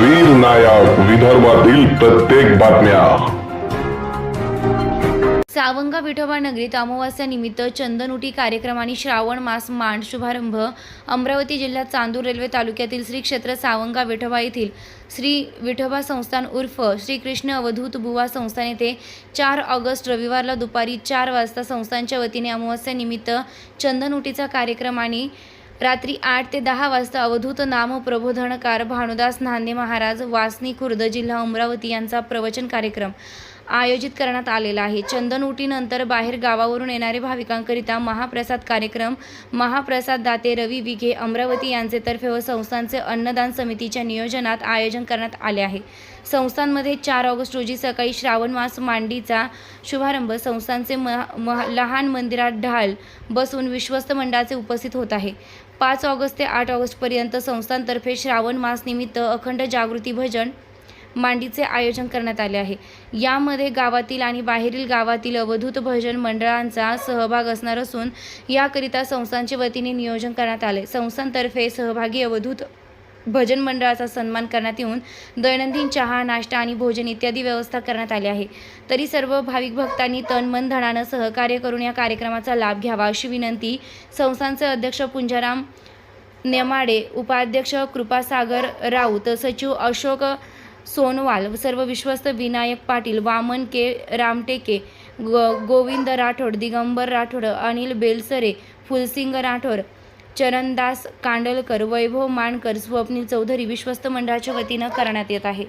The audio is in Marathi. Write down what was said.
वीर नायक विदर्भातील प्रत्येक बातम्या. सावंगा विठोबा नगरीत अमावास्या निमित्त चंदनुटी कार्यक्रम आणि श्रावण मास मांड शुभारंभ. अमरावती जिल्ह्यात चांदूर रेल्वे तालुक्यातील श्री क्षेत्र सावंगा विठोबा येथील श्री विठोबा संस्थान उर्फ श्री कृष्ण अवधूत बुवा संस्थान येथे चार ऑगस्ट रविवारला दुपारी चार वाजता संस्थांच्या वतीने अमावास्यानिमित्त चंदनुटीचा कार्यक्रम आणि रात्री आठ ते दहा वाजता अवधूत नाम प्रबोधनकार भानुदास नांदे महाराज वासनी खुर्द जिल्हा अमरावती यांचा प्रवचन कार्यक्रम. आयोजित करण्यात आलेला आहे. चंदन उटीनंतर बाहेर गावावरून येणारे भाविकांकरिता महाप्रसाद कार्यक्रम महाप्रसाद दाते रवी विघे अमरावती यांचेतर्फे व संस्थांचे अन्नदान समितीच्या नियोजनात आयोजन करण्यात आले आहे. संस्थांमध्ये चार ऑगस्ट रोजी सकाळी श्रावण मास मांडीचा शुभारंभ संस्थांचे म लहान मंदिरात ढाल बसून विश्वस्त मंडळाचे उपस्थित होत आहे. पाच ऑगस्ट ते आठ ऑगस्टपर्यंत संस्थांतर्फे श्रावण मासनिमित्त अखंड जागृती भजन मांडीचे आयोजन करण्यात आले आहे. यामध्ये गावातील आणि बाहेरील गावातील अवधूत भजन मंडळांचा सहभाग असणार असून याकरिता संस्थांच्या वतीने नियोजन करण्यात आले. संस्थांतर्फे सहभागी अवधूत भजन मंडळाचा सन्मान करण्यात येऊन दैनंदिन चहा नाश्ता आणि भोजन इत्यादी व्यवस्था करण्यात आली आहे. तरी सर्व भाविक भक्तांनी तन मन धनानं सहकार्य करून या कार्यक्रमाचा लाभ घ्यावा अशी विनंती संस्थांचे अध्यक्ष पुंजाराम नेमाडे उपाध्यक्ष कृपासागर राऊत सचिव अशोक सोनवाल सर्व विश्वस्त विनायक पाटील वामन के रामटेके ग गोविंद राठोड दिगंबर राठोड अनिल बेलसरे फुलसिंग राठोड चरणदास कांडलकर वैभव मानकर स्वप्नील चौधरी विश्वस्त मंडळाच्या वतीनं करण्यात येत आहे.